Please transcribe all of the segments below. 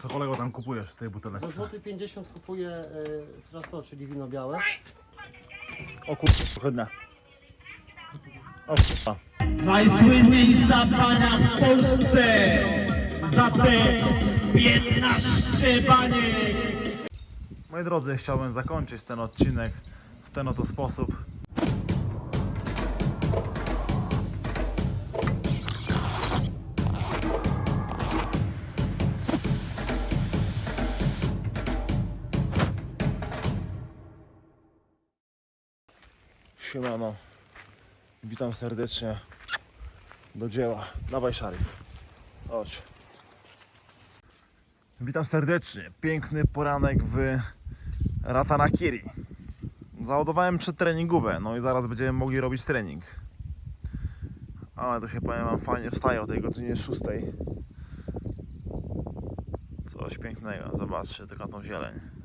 Co kolego tam kupujesz w tej Za buteleczce? złoty 50 kupuję y, sraso, czyli wino białe. O kurwa, chodna. O kurwa. Najsłynniejsza bania w Polsce za te 15 baniek. Moi drodzy, chciałbym zakończyć ten odcinek w ten oto sposób. Siemano, witam serdecznie do dzieła. Dawaj Szarik, chodź. Witam serdecznie. Piękny poranek w Ratanakiri. Załadowałem przedtreningówę, no i zaraz będziemy mogli robić trening. Ale to się powiem wam fajnie wstaje o tej godzinie 6. Coś pięknego, zobaczcie tylko tą zieleń.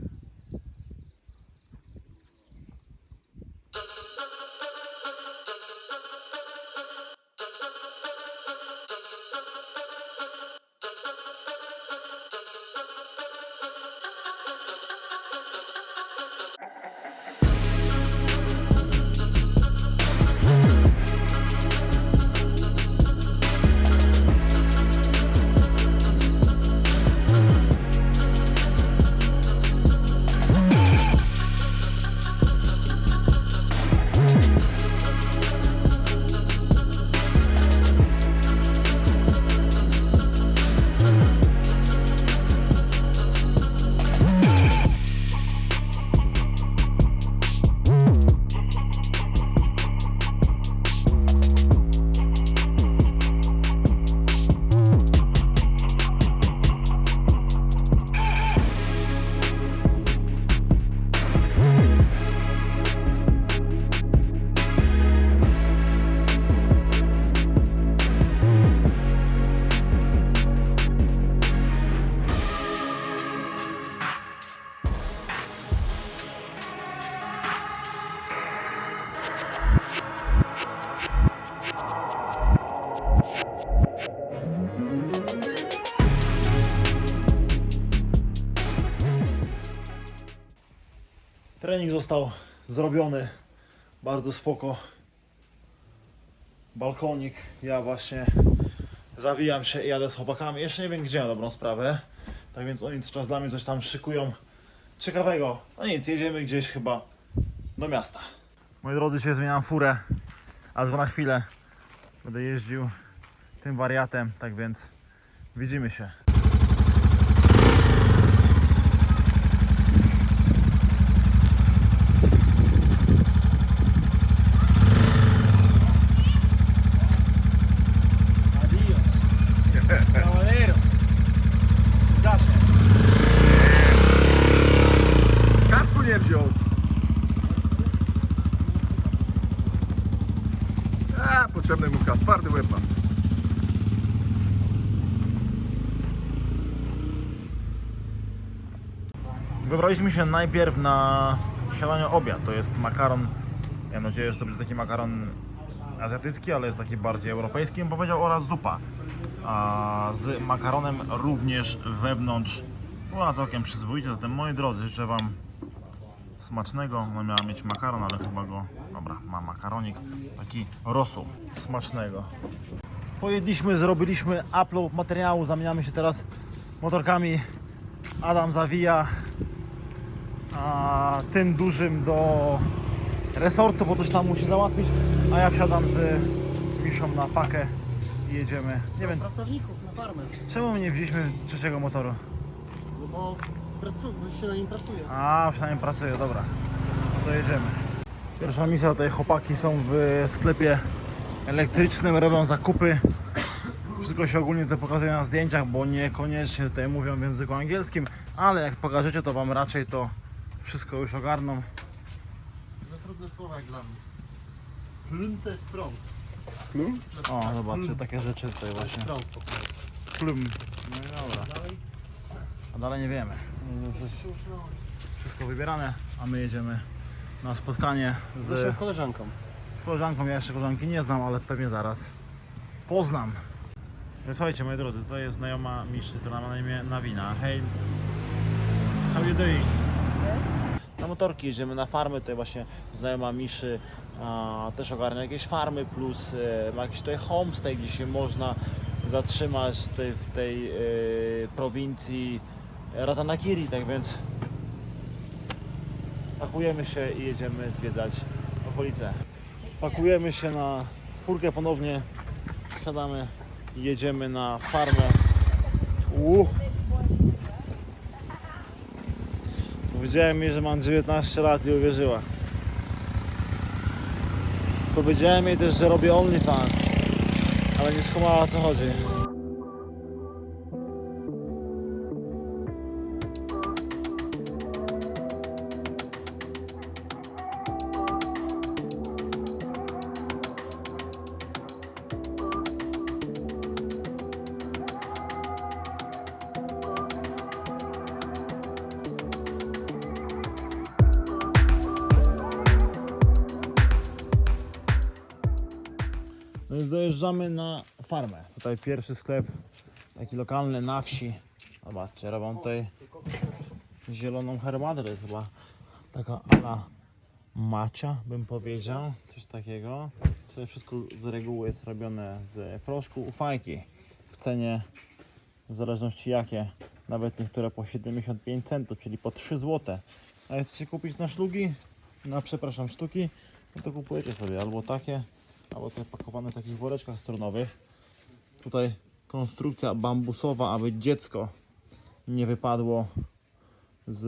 Trening został zrobiony. Bardzo spoko. Balkonik. Ja właśnie zawijam się i jadę z chłopakami. Jeszcze nie wiem gdzie na dobrą sprawę. Tak więc oni czas dla mnie coś tam szykują ciekawego. No nic, jedziemy gdzieś chyba do miasta. Moi drodzy, się zmieniam furę. A tylko na chwilę będę jeździł tym wariatem. Tak więc widzimy się. Potrzebny mu. Wybraliśmy się najpierw na śniadanie obiad. To jest makaron. Ja mam nadzieję, że to będzie taki makaron azjatycki, ale jest taki bardziej europejski, bym powiedział, oraz zupa. A z makaronem również wewnątrz. Była całkiem przyzwoicie, zatem moi drodzy, życzę Wam smacznego. Ona miała mieć makaron, ale chyba go. Dobra, ma makaronik. Taki rosół smacznego. Pojedliśmy, zrobiliśmy upload materiału, zamieniamy się teraz motorkami. Adam zawija a, tym dużym do resortu, bo coś tam musi załatwić, a ja wsiadam z Miszą na pakę i jedziemy. Nie wiem, Pracowników na farmę, czemu nie wzięliśmy trzeciego motoru? Bo pracu, bo się na nim pracuje. A, przynajmniej pracuje, dobra. No to jedziemy. Pierwsza misja tutaj chłopaki są w sklepie elektrycznym, robią zakupy. Wszystko się ogólnie to pokazuje na zdjęciach, bo niekoniecznie tutaj mówią w języku angielskim, ale jak pokażecie to wam raczej to wszystko już ogarną. Za trudne słowa jak dla mnie. Plum to jest prąd. O, zobaczcie, takie rzeczy tutaj właśnie. Prąd po prostu. Plum. No i dobra. A dalej nie wiemy. Wszystko wybierane, a my jedziemy na spotkanie Z z koleżanką. koleżanką. Ja jeszcze koleżanki nie znam, ale pewnie zaraz poznam. Słuchajcie, moi drodzy, to jest znajoma Miszy, która ma na imię Nawina. Hej, how you doing? Na motorki jedziemy na farmy, tutaj właśnie znajoma Miszy a, też ogarnia jakieś farmy, plus e, ma jakiś tutaj homestay, gdzie się można zatrzymać tutaj w tej e, prowincji Ratanakiri, tak więc pakujemy się i jedziemy zwiedzać okolice. Pakujemy się na furkę ponownie, wsiadamy i jedziemy na farmę. Uh. Powiedziałem jej, że mam 19 lat i uwierzyła. Powiedziałem jej też, że robię OnlyFans, ale nie skumała o co chodzi. Farmę. Tutaj pierwszy sklep, taki lokalny na wsi. Zobaczcie, robią tutaj zieloną herbatę, to chyba taka ala macia, bym powiedział, coś takiego. To wszystko z reguły jest robione z proszku ufajki w cenie, w zależności jakie, nawet niektóre po 75 centów, czyli po 3 zł. A jak chcecie kupić na szlugi, na przepraszam sztuki, no to kupujecie sobie albo takie, albo te pakowane w takich woreczkach stronowych. Tutaj konstrukcja bambusowa, aby dziecko nie wypadło z,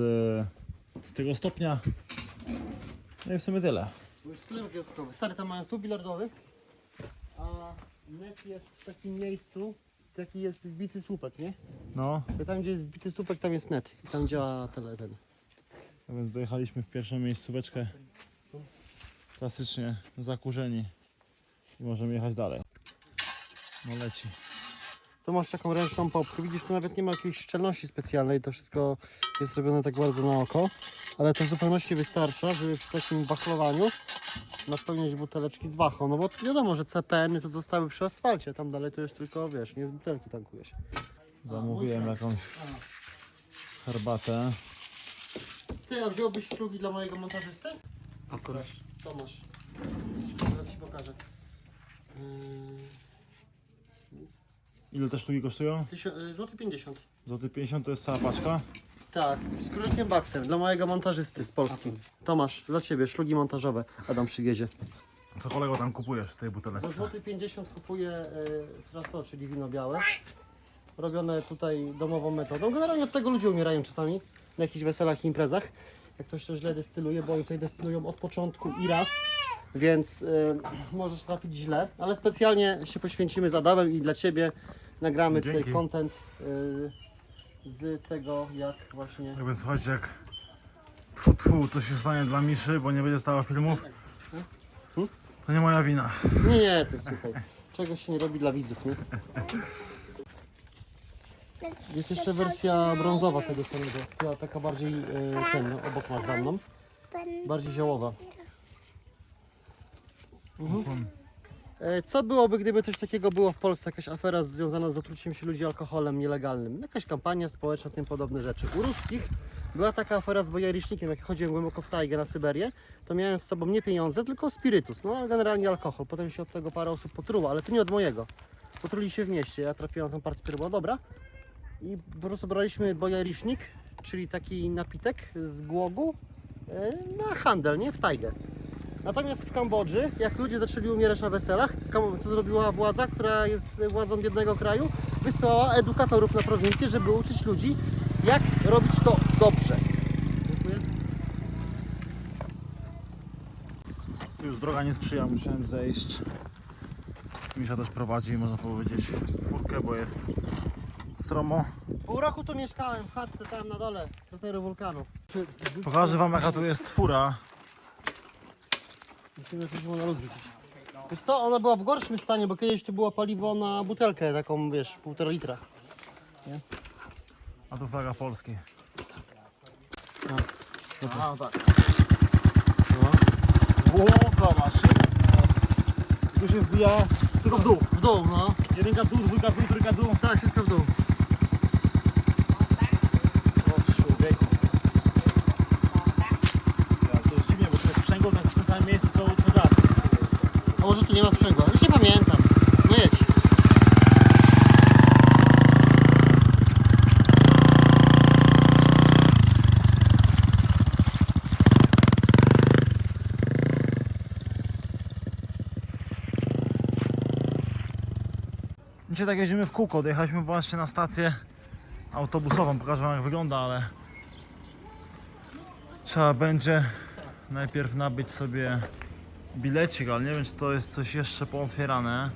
z tego stopnia. No i w sumie tyle. To jest sklep wioskowy. Stary, tam mają stół bilardowy, a net jest w takim miejscu, taki jest wbity słupek, nie? No, To tam, gdzie jest wbity słupek, tam jest net. I tam działa tele, ten. a więc dojechaliśmy w pierwszą miejscóweczkę. Klasycznie zakurzeni. I możemy jechać dalej. No leci. Tu masz taką ręczną popkę. Widzisz, tu nawet nie ma jakiejś szczelności specjalnej. To wszystko jest robione tak bardzo na oko. Ale to w zupełności wystarcza, żeby przy takim wachlowaniu napełniać buteleczki z wachą. No bo wiadomo, że CPN to zostały przy asfalcie. Tam dalej to już tylko, wiesz, nie z butelki tankujesz. Zamówiłem jakąś herbatę. Ty, a wziąłbyś szlugi dla mojego montażysty? Akurat. Tomasz. Zaraz ci pokażę. Yy, Ile te sztuki kosztują? yy, Złoty 50. Złoty 50 to jest cała paczka. Tak, z królikiem baksem dla mojego montażysty z Polski. Tomasz, dla ciebie, szlugi montażowe. Adam przywiezie. Co kolego tam kupujesz w tej Za buteleczce? złoty 50 kupuję y, sraso, czyli wino białe. Robione tutaj domową metodą. Generalnie od tego ludzie umierają czasami na jakichś weselach i imprezach. Jak ktoś to źle destyluje, bo oni tutaj destylują od początku i raz, więc y, możesz trafić źle. Ale specjalnie się poświęcimy z Adamem i dla Ciebie nagramy Dzięki. tutaj content y, z tego, jak właśnie więc słuchajcie, jak tfu, tfu, to się stanie dla Miszy, bo nie będzie stało filmów, to nie moja wina. Nie, nie, ty słuchaj. Czegoś się nie robi dla widzów, nie? Jest jeszcze wersja brązowa tego samego. Która taka bardziej e, ten, no, obok masz za mną. Bardziej ziołowa. Mhm. E, Co byłoby, gdyby coś takiego było w Polsce? Jakaś afera związana z otruciem się ludzi alkoholem nielegalnym? Jakaś kampania społeczna, tym podobne rzeczy. U ruskich była taka afera z bojarisznikiem, jak chodziłem głęboko w tajgę na Syberię, to miałem z sobą nie pieniądze, tylko spirytus, no a generalnie alkohol. Potem się od tego parę osób potruło, ale to nie od mojego. Potruli się w mieście, ja trafiłem na tą partię, która była dobra. I po prostu braliśmy bojarisznik, czyli taki napitek z głogu e, na handel, nie? W tajgę. Natomiast w Kambodży, jak ludzie zaczęli umierać na weselach, co zrobiła władza, która jest władzą biednego kraju, wysłała edukatorów na prowincję, żeby uczyć ludzi, jak robić to dobrze. Dziękuję. Już droga nie sprzyja, musiałem zejść. Misza też prowadzi, można powiedzieć, furkę, bo jest stromo. Pół roku tu mieszkałem w chatce tam na dole, krateru wulkanu. Pokażę wam jaka tu jest fura. Musimy coś na luz rzucić. Wiesz co, ona była w gorszym stanie, bo kiedyś to było paliwo na butelkę taką, wiesz, półtora litra. A tu flaga Polski. No. A, no tak. No. Ło, zobacz. Tu się wbija Tylko w dół. W dół, no. Jedynka w dół, dwójka w dół, trójka w dół. Tak, wszystko w dół. O człowieku. Ja, to jest dziwnie, bo to jest sprzęgło tak w tym miejscu co, co. A może tu nie ma sprzęgła? Już nie pamiętam. No jedź. Dzisiaj tak jeździmy w kółko, dojechaliśmy właśnie na stację autobusową, pokażę wam jak wygląda, ale trzeba będzie najpierw nabyć sobie bilecik, ale nie wiem czy to jest coś jeszcze pootwierane.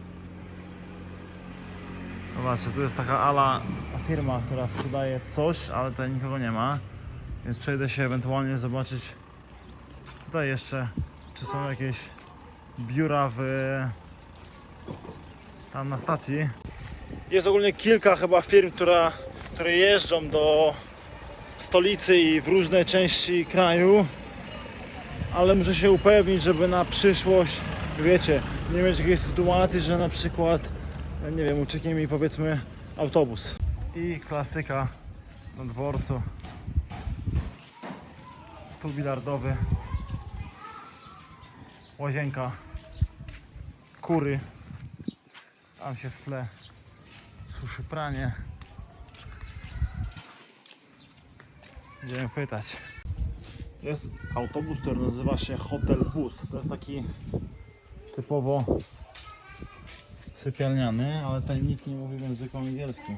Zobaczcie, tu jest taka ala firma, która sprzedaje coś, ale tutaj nikogo nie ma, więc przejdę się ewentualnie zobaczyć tutaj jeszcze, czy są jakieś biura w tam na stacji. Jest ogólnie kilka chyba firm, która, które jeżdżą do stolicy i w różne części kraju, ale muszę się upewnić, żeby na przyszłość, wiecie, nie mieć takiej sytuacji, że na przykład, nie wiem, ucieknie mi powiedzmy autobus. I klasyka na dworcu. Stół bilardowy. Łazienka. Kury. Tam się w tle suszy pranie. Będziemy pytać. Jest autobus, który nazywa się Hotel Bus. To jest taki typowo sypialniany, ale tutaj nikt nie mówi w języku angielskim.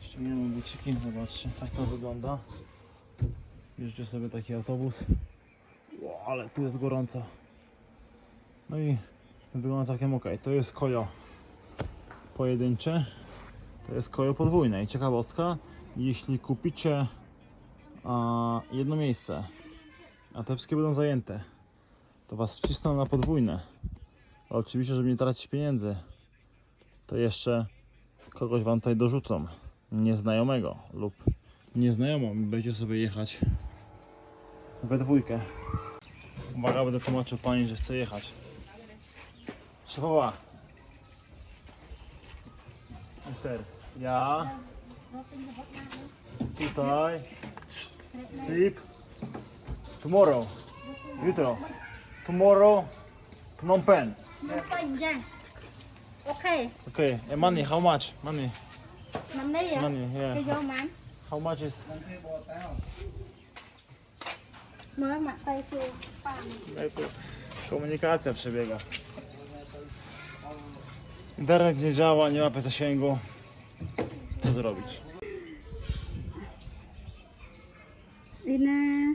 Ściągniemy buciki, zobaczcie, tak to wygląda. Bierzecie sobie taki autobus. Ło, ale tu jest gorąco. No i wygląda całkiem ok. To jest kojo pojedyncze, to jest kojo podwójne. I ciekawostka, jeśli kupicie a, jedno miejsce, a te wszystkie będą zajęte, to was wcisną na podwójne. A oczywiście, żeby nie tracić pieniędzy, to jeszcze kogoś wam tutaj dorzucą, nieznajomego lub nieznajomą będziecie sobie jechać we dwójkę. Uwaga, będę tłumaczył pani, że chce jechać. Szefowa. Mister, ja. Tutaj. Sleep. Tomorrow. Jutro. Tomorrow. Phnom Penh. Yeah. Okay, Okay. And money, how much? Money. đây vậy? Money, yeah. Cái vô mà How much is? mới mặt tay Komunikacja przebiega. Internet nie działa, nie ma zasięgu. Co zrobić? Đi na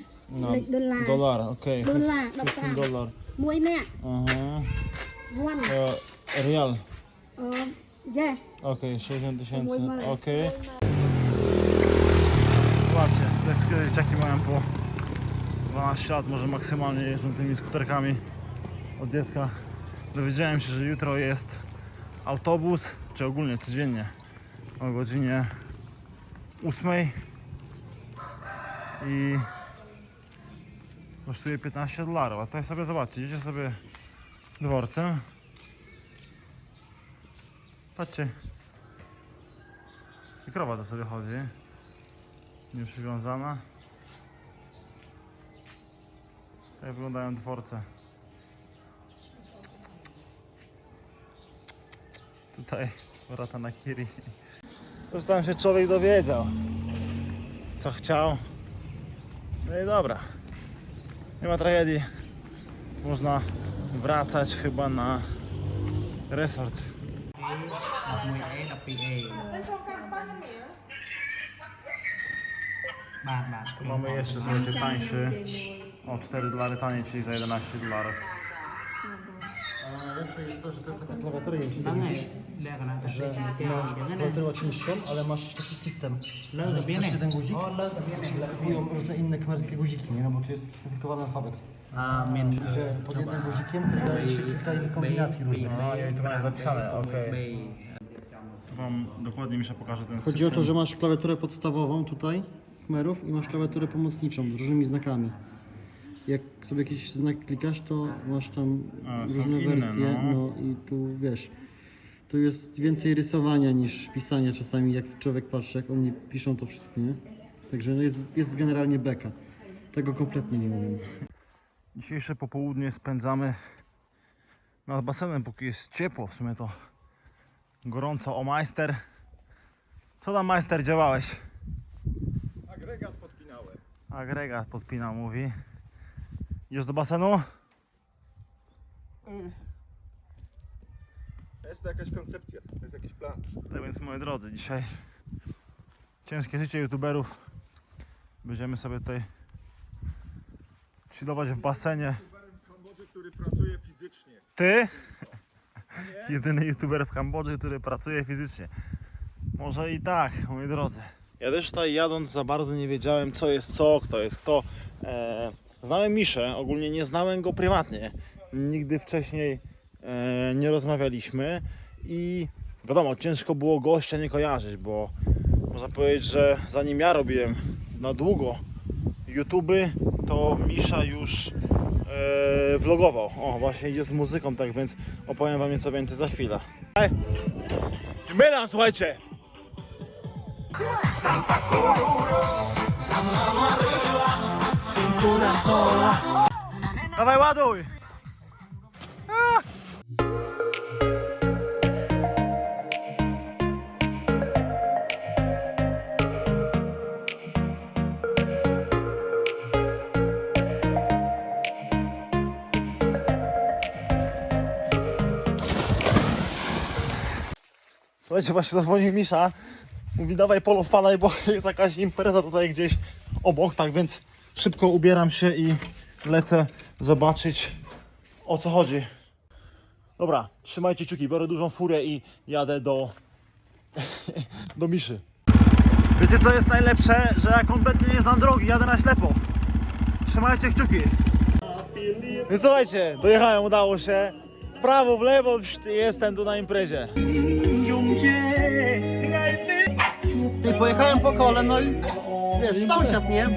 No, lịch đô la dolar, okej. đô la đọc 15 ra dolar. muối nè Aha. won E, Real. ờ yeah Okej, 60 tysięcy. Mój mały. Okej. Zobaczcie, te dzieciaki mają po 12 lat, może maksymalnie jeżdżą tymi skuterkami od dziecka. Dowiedziałem się, że jutro jest autobus, czy ogólnie codziennie o godzinie 8 i kosztuje 15 dolarów. A tutaj sobie zobaczcie, idziecie sobie dworcem. Patrzcie, i krowa to sobie chodzi. Nieprzywiązana. Tak wyglądają dworce. Tutaj wrota na Kiri. Coś tam się człowiek dowiedział. Co chciał. No i dobra. Nie ma tragedii. Można wracać chyba na resort. đọc 10A đọc PA ba ba Tu mamy jeszcze, słuchajcie, tańszy. O 4 dolary taniej, czyli za 11 dolarów. Ale najlepsze jest to, że to jest taka klawiatura, nie wiem czy to widzisz, że masz klawiaturę łacińską, ale masz taki system, że này jeden guzik phía này wyskakują różne inne kmerskie guziki, nie? No bo tu jest skomplikowany alfabet. Czyli, że pod jednym guzikiem kryje się kilka innych kombinacji różnych. A, i tu mają zapisane, okej. Tu wam dokładnie Misza pokaże ten Chodzi o system. to, że masz klawiaturę podstawową tutaj, Khmerów, i masz klawiaturę pomocniczą z różnymi znakami. Jak sobie jakiś znak klikasz, to masz tam A, są różne inne, wersje, no. no. i tu wiesz, tu jest więcej rysowania niż pisania czasami, jak człowiek patrzy, jak oni piszą to wszystko, nie? Także no jest, jest generalnie beka. Tego kompletnie nie umiem. Dzisiejsze popołudnie spędzamy nad basenem, póki jest ciepło. W sumie to gorąco. O majster. Co tam majster działałeś? Agregat podpinałem. Agregat podpinał, mówi. Idziesz do basenu? Jest to jakaś koncepcja, to jest jakiś plan. Tak więc moi drodzy, dzisiaj ciężkie życie youtuberów. Będziemy sobie tutaj chillować w basenie. w Kambodży, który pracuje fizycznie. Ty? Jedyny youtuber w Kambodży, który pracuje fizycznie. Może i tak, moi drodzy. Ja też tutaj jadąc za bardzo nie wiedziałem co jest co, kto jest kto. E, znałem Miszę, ogólnie nie znałem go prywatnie. Nigdy wcześniej nie rozmawialiśmy i wiadomo, ciężko było gościa nie kojarzyć, bo można powiedzieć, że zanim ja robiłem na długo YouTube, to Misza już e, vlogował. O, właśnie idzie z muzyką, tak więc opowiem wam nieco więcej za chwilę. Ej, Milan, słuchajcie! Dawaj, ładuj! Słuchajcie, właśnie zadzwonił Misza. Mówi dawaj polo wpadaj, bo jest jakaś impreza tutaj gdzieś obok, tak więc szybko ubieram się i lecę zobaczyć o co chodzi. Dobra, trzymajcie kciuki, biorę dużą furę i jadę do, do Miszy. Wiecie co jest najlepsze? Że ja kompletnie nie znam drogi, jadę na ślepo. Trzymajcie kciuki. No słuchajcie, dojechałem, udało się. W prawo, w lewo, pszt, jestem tu na imprezie. Pojechałem po kole, no i wiesz, sąsiad, nie?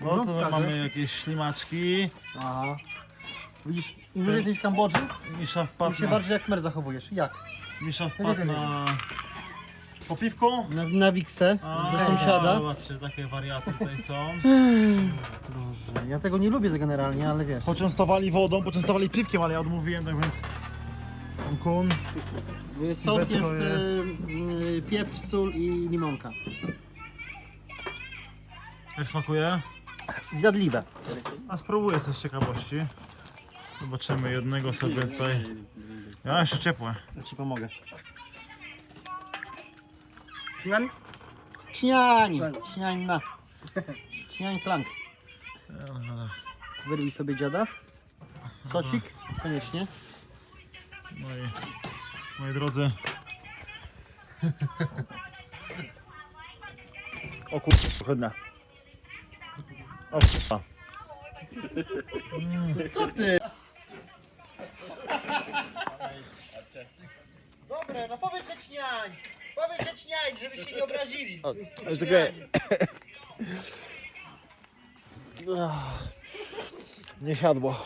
No to pokażę. mamy jakieś ślimaczki. Aha. Widzisz, im wyżej jesteś w Kambodży, Misza tym wpadł się na, bardziej jak mer zachowujesz. Jak? Misza wpadł na po piwku. Na, na Wiksę, do sąsiada. Zobaczcie, takie wariaty tutaj są. Boże, ja tego nie lubię generalnie, ale wiesz. Poczęstowali wodą, poczęstowali piwkiem, ale ja odmówiłem, tak więc... Kun. Sos jest, piweczko y, y, pieprz, sól i limonka. Jak smakuje? Zjadliwe. A spróbuję coś z ciekawości. Zobaczymy jednego sobie tutaj. Ja jeszcze ciepłe. Ja ci pomogę. Śniań? Śniań! Śniań na. Śniań klank. Wyrwij sobie dziada. Sosik? Koniecznie. No i moi drodzy. O kurwa, chodna. O kurwa. Co ty? Dobre, no powiedz, że śniań! Powiedz, że śniań, żeby się nie obrazili. Ale czekaj. Nie siadło.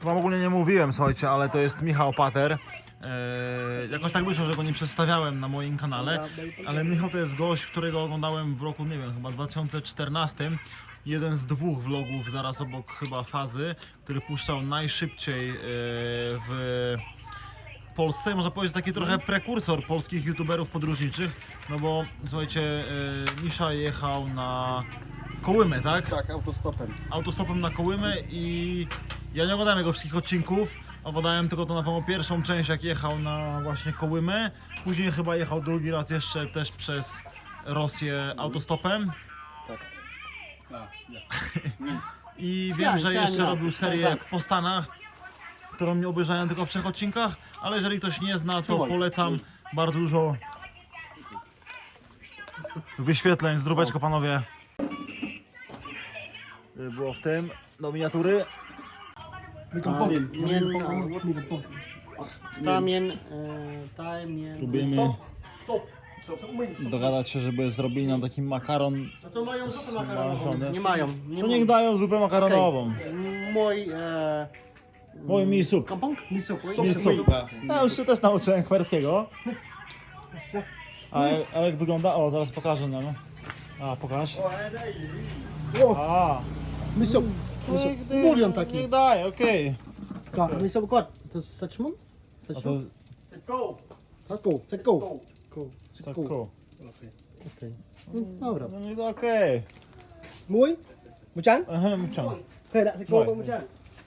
Wam ogólnie nie mówiłem, słuchajcie, ale to jest Michał Pater. Eee, jakoś tak wyszło, że go nie przedstawiałem na moim kanale, ale Michał to jest gość, którego oglądałem w roku, nie wiem, chyba 2014. Jeden z dwóch vlogów zaraz obok chyba fazy, który puszczał najszybciej eee, w Polsce, można powiedzieć taki trochę prekursor polskich youtuberów podróżniczych, no bo słuchajcie, e, Misza jechał na Kołymę, tak? Tak, autostopem. Autostopem na Kołymę i ja nie oglądałem jego wszystkich odcinków, oglądałem tylko to na pewno pierwszą część, jak jechał na właśnie Kołymę, później chyba jechał drugi raz jeszcze też przez Rosję autostopem. I wiem, Tak, że tak, jeszcze tak, robił serię tak. po Stanach, którą nie obejrzałem tylko w trzech odcinkach, ale jeżeli ktoś nie zna, to polecam bardzo dużo wyświetleń, zdróweczko panowie. Było w tym, do miniatury. Tamien, tamien, e, tamien. Próbujemy dogadać się, żeby zrobili nam taki makaron. No to mają zupę makaronową. Nie mają. Nie To niech dają zupę makaronową. Mój... E... Mój mi sup. Kampong? Mi sup. Ja już się też nauczyłem kwerskiego. A, a jak wygląda? O, teraz pokażę nam. A, pokaż. A, Miso. Bulion taki. niech daje, okej. Tak. To jest saczmon? A to Saczmon? Sakko. Sakko. tak cool. Okej. No, Dobra. No nie, okej. ciąg. khởi đã sẽ cô có một chén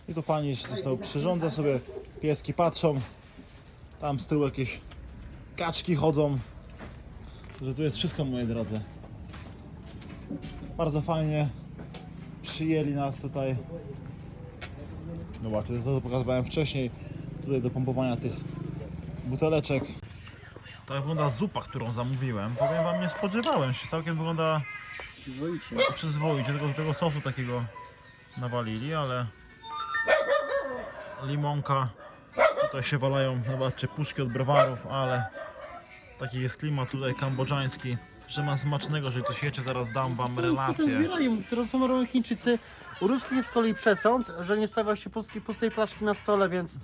I tu pani się tutaj przyrządza sobie, pieski patrzą, tam z tyłu jakieś kaczki chodzą, że tu jest wszystko moi drodzy. Bardzo fajnie przyjęli nas tutaj. No właśnie, to pokazywałem wcześniej, tutaj do pompowania tych buteleczek. Tak wygląda zupa, którą zamówiłem. Powiem wam, nie spodziewałem się, całkiem wygląda Przyzwoicie. przyzwoicie, tylko do tego sosu takiego nawalili, ale limonka, tutaj się walają, zobaczcie, puszki od browarów, ale taki jest klimat tutaj kambodżański, że ma smacznego, że coś jecie, zaraz dam wam To relację. zbierają, to są robią Chińczycy. U ruskich jest z kolei przesąd, że nie stawia się pustej, pustej flaszki na stole, więc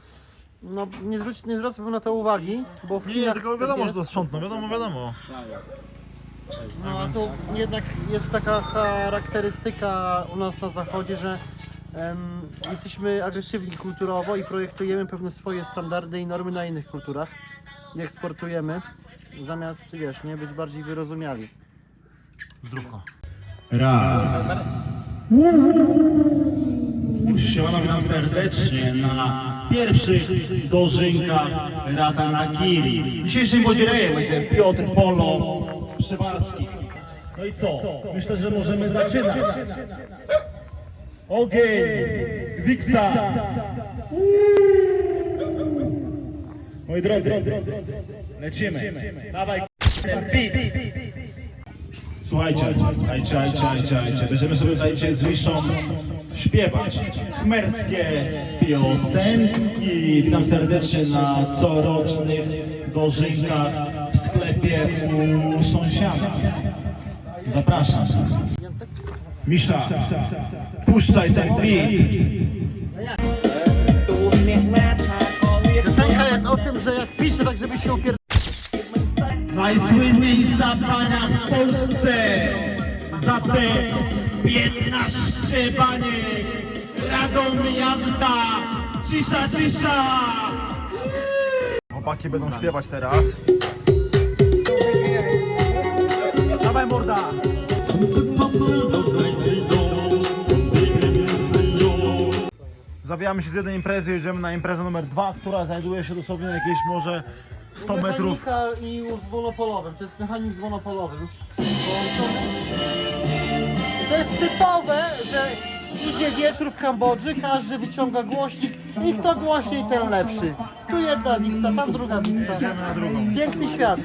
no, nie, zwróć, nie zwracałbym na to uwagi, bo w Nie, Chinach tylko wiadomo, że jest, to sprzątną, wiadomo, wiadomo. No a to jednak jest taka charakterystyka u nas na zachodzie, że em, jesteśmy agresywni kulturowo i projektujemy pewne swoje standardy i normy na innych kulturach. I eksportujemy, zamiast, wiesz, nie być bardziej wyrozumiali. Zdrówko. Raz. Siemano, witam serdecznie na pierwszych dożynkach Ratanakiri. Dzisiejszym podzielejem będzie Piotr Polo Przewarski. No i co? Myślę, że możemy zaczynać. Ogień, Wiksa. Moi drodzy, lecimy. Dawaj, ten beat. Słuchajcie, ajcie, ajcie, ajcie, ajcie. Będziemy sobie tutaj dzisiaj z Wiszą śpiewać chmerskie piosenki. Witam serdecznie na corocznych dożynkach w sklepie u sąsiada. Zapraszam. Misza, puszczaj ten beat. Piosenka jest o tym, że jak pisze, tak żeby się upier... Najsłynniejsza bania w Polsce za te 15 baniek. Radom jazda, cisza, cisza. Chłopaki będą śpiewać teraz. Dawaj morda! Zabijamy się z jednej imprezy, jedziemy na imprezę numer dwa, która znajduje się dosłownie na jakieś może 100 metrów. Mechanika i z monopolowym, to jest mechanik z monopolowym połączony. I to jest typowe, że idzie wieczór w Kambodży, każdy wyciąga głośnik i kto głośniej, ten lepszy. Tu jedna wiksa, tam druga wiksa. Jedziemy na drugą. Piękny świat.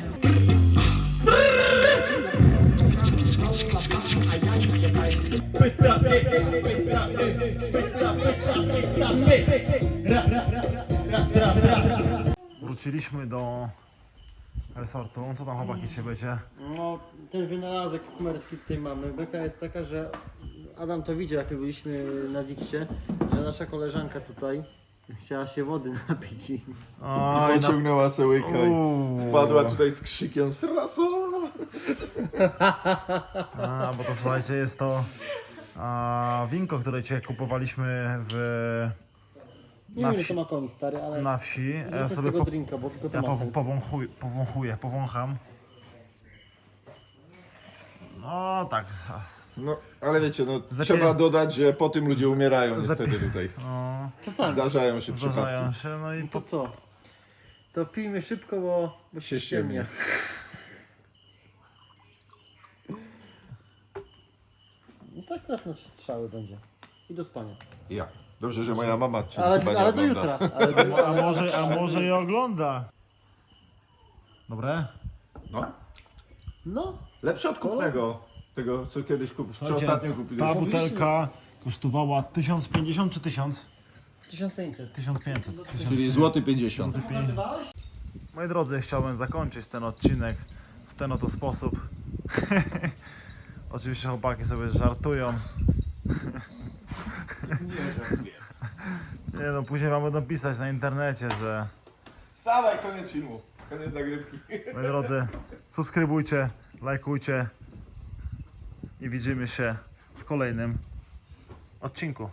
Wróciliśmy do resortu. Co tam chłopaki się będzie? No, ten wynalazek kumerski tutaj mamy. Beka jest taka, że Adam to widział, jak byliśmy na Wiksie, że nasza koleżanka tutaj chciała się wody napić i Oj, na... Pociągnęła se łyka Uuu. i wpadła tutaj z krzykiem Straso! A, bo to słuchajcie, jest to a, winko, które dzisiaj kupowaliśmy w, nie Na wiem, wsi- to ma koni stary, ale na wsi. Ja z sobie tego po, drinka, bo tylko to ja ma po, sens. powąchuję, powąchuję, powącham. No tak. No, ale wiecie, no Zapie- trzeba dodać, że po tym ludzie umierają niestety tutaj. No, Czasami. Zdarzają się zdarzają przypadki. się, no i To co? To pijmy szybko, bo, bo się Się ściemnia. ściemnia. No tak akurat na strzały będzie. I do spania. Ja. Dobrze, że moja mama cię Ale, chyba nie ale do ogląda. jutra. Ale do, A może, a może i ogląda. Dobre? No. no, Lepsze od kupnego. Tego, co kiedyś kup... czy ostatnio kupiliśmy. Ta butelka kosztowała 1050 czy 1000? 1500. 1500. Czyli złoty 50. Moi drodzy, chciałbym zakończyć ten odcinek w ten oto sposób. Oczywiście chłopaki sobie żartują. Nie no, później wam będą pisać na internecie, że Stawaj, koniec filmu. Koniec nagrywki. moi drodzy, subskrybujcie, lajkujcie i widzimy się w kolejnym odcinku.